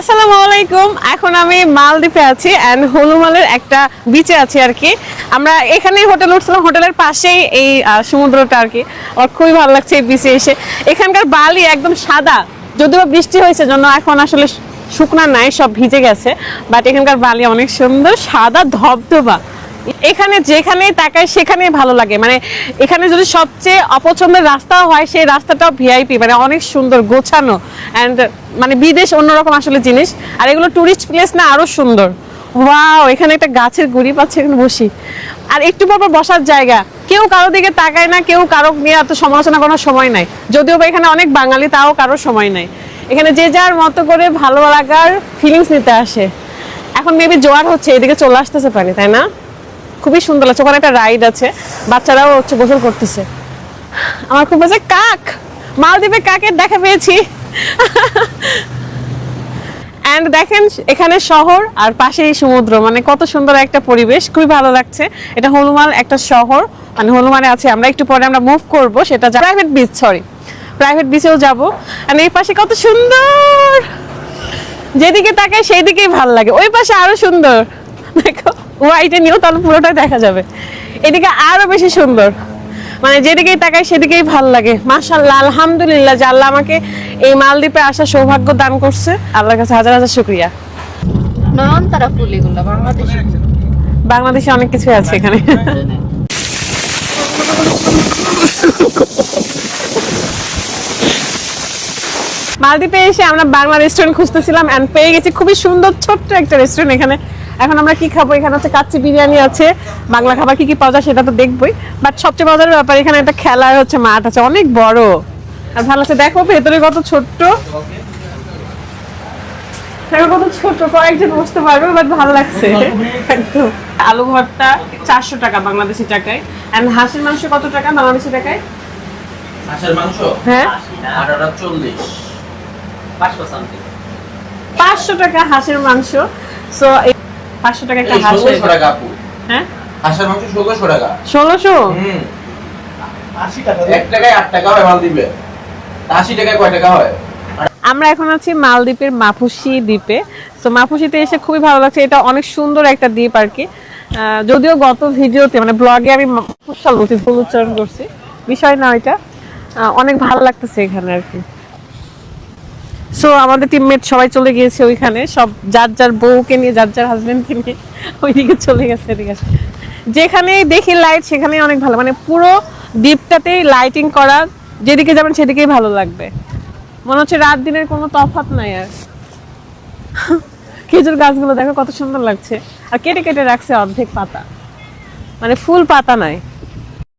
আসসালামু আলাইকুম। এখন আমি মালদ্বীপে আছি অ্যান্ড হলুমালের একটা বিচে আছি আর কি। আমরা এখানেই হোটেল উঠছিলাম। হোটেলের পাশেই এই সমুদ্রটা আর কি। আমার খুবই ভালো লাগছে এই বিচে এসে। এখানকার বালি একদম সাদা। যদিও বৃষ্টি হয়েছে, জন্য এখন আসলে শুকনা নাই, সব ভিজে গেছে। বাট এখানকার বালি অনেক সুন্দর, সাদা, ধবধবা। এখানে যেখানে তাকায় সেখানেই ভালো লাগে। মানে এখানে যদি সবচেয়ে অপছন্দের রাস্তাও হয়, সেই রাস্তাটাও ভিআইপি মানে অনেক সুন্দর, গোছানো। অ্যান্ড মানে বিদেশ অন্যরকম আসলে জিনিস। আর এগুলো টুরিস্ট প্লেস না, আরও সুন্দর। ওয়াও এখানে একটা গাছের গুড়ি পাচ্ছে, এখানে বসি। আর একটু পর বসার জায়গা। কেউ কারও দিকে তাকায় না, কেউ কারও নিয়ে এত সমালোচনা করার সময় নাই। যদিও বা এখানে অনেক বাঙালি, তাও কারও সময় নাই। এখানে যে যার মতো করে ভালো লাগার ফিলিংস নিতে আসে। এখন মেবি জোয়ার হচ্ছে, এদিকে চলে আসতেছে পারে তাই না? খুবই সুন্দর লাগছে। ওখানে একটা রাইড আছে। বাচ্চারাও হচ্ছে গোসল করতেছে। আমার খুব আছে কাক! মালদ্বীপে কাকের দেখা পেয়েছি। অ্যান্ড দেখেন, এখানে শহর আর পাশেই সমুদ্র। মানে কত সুন্দর একটা পরিবেশ। খুবই ভালো লাগছে। এটা হনুমান একটা শহর। মানে হনুমানে আছে। আমরা একটু পরে আমরা মুভ করব। সেটা প্রাইভেট বিচ সরি প্রাইভেট বিচেও যাব। আর এই পাশে কত সুন্দর! যেদিকে তাকায় সেই দিকেই ভালো লাগে। ওই পাশে আরও সুন্দর। দেখো। হোয়াইটে নিয়েও তাহলে পুরোটাই দেখা যাবে। এদিকে আরও বেশি সুন্দর। মানে যেদিকেই তাকাই সেদিকেই ভালো লাগে। মাশাল্লাহ আলহামদুলিল্লাহ যে আল্লাহ আমাকে এই মালদ্বীপে আসার সৌভাগ্য দান করছে। আল্লাহর কাছে হাজার হাজার শুক্রিয়া। নয়নতারা ফুল এগুলো বাংলাদেশে। বাংলাদেশে অনেক কিছু আছে এখানে। মালদ্বীপে এসে আমরা বাংলা রেস্টুরেন্ট খুঁজতেছিলাম এন্ড পেয়ে গেছি। খুবই সুন্দর ছোট্ট একটা রেস্টুরেন্ট এখানে। এখন আমরা কি খাব? এখানে হচ্ছে কাচ্চি বিরিয়ানি আছে। বাংলা খাবার কি কি পাওয়া যায় সেটা তো দেখবোই। বাট সবচেয়ে মজার ব্যাপার এখানে একটা খেলার হচ্ছে মাঠ আছে অনেক বড়। আর ভালো আছে দেখো ভেতরে কত ছোট্ট। কত ছোট কয়েকজন বসতে পারবে বাট ভালো লাগছে। একদম। আলু ভর্তা চারশো টাকা বাংলাদেশি টাকায়। এন্ড হাঁসের মাংস কত টাকা বাংলাদেশি টাকায়? হাঁসের মাংস? হ্যাঁ? চল্লিশ। পাঁচশো টাকা হাঁসের মাংস। সো পাঁচশো টাকা একটা হাঁস হয়ে। টাকা হ্যাঁ? হাঁসের মাংস ষোলোশো টাকা। ষোলোশো? হুম। এক টাকায় আট টাকা হয় মাল দিবে আশি টাকায় কয় টাকা হয়? আমরা এখন আছি মালদ্বীপের মাপুসি দ্বীপে। তো মাপুসিতে এসে খুবই ভালো লাগছে। এটা অনেক সুন্দর একটা দ্বীপ আর কি। আহ, যদিও গত ভিডিওতে মানে ব্লগে আমি মাপুসাল বলছি ভুল উচ্চারণ করছি। বিষয় না এটা আহ, অনেক ভালো লাগতেছে এখানে আর কি। সো আমাদের টিমমেট সবাই চলে গিয়েছে ওইখানে। সব যার যার বউকে নিয়ে, যার যার হাজবেন্ডকে নিয়ে ওইদিকে চলে গেছে। যেখানেই দেখি লাইট সেখানেই অনেক ভালো। মানে পুরো দ্বীপটাতেই লাইটিং করা, যেদিকে যাবেন সেদিকেই ভালো লাগবে। মনে হচ্ছে রাত দিনের কোনো তফাৎ নাই আর। খেজুর গাছগুলো দেখো কত সুন্দর লাগছে। আর কেটে কেটে রাখছে অর্ধেক পাতা। মানে ফুল পাতা নাই।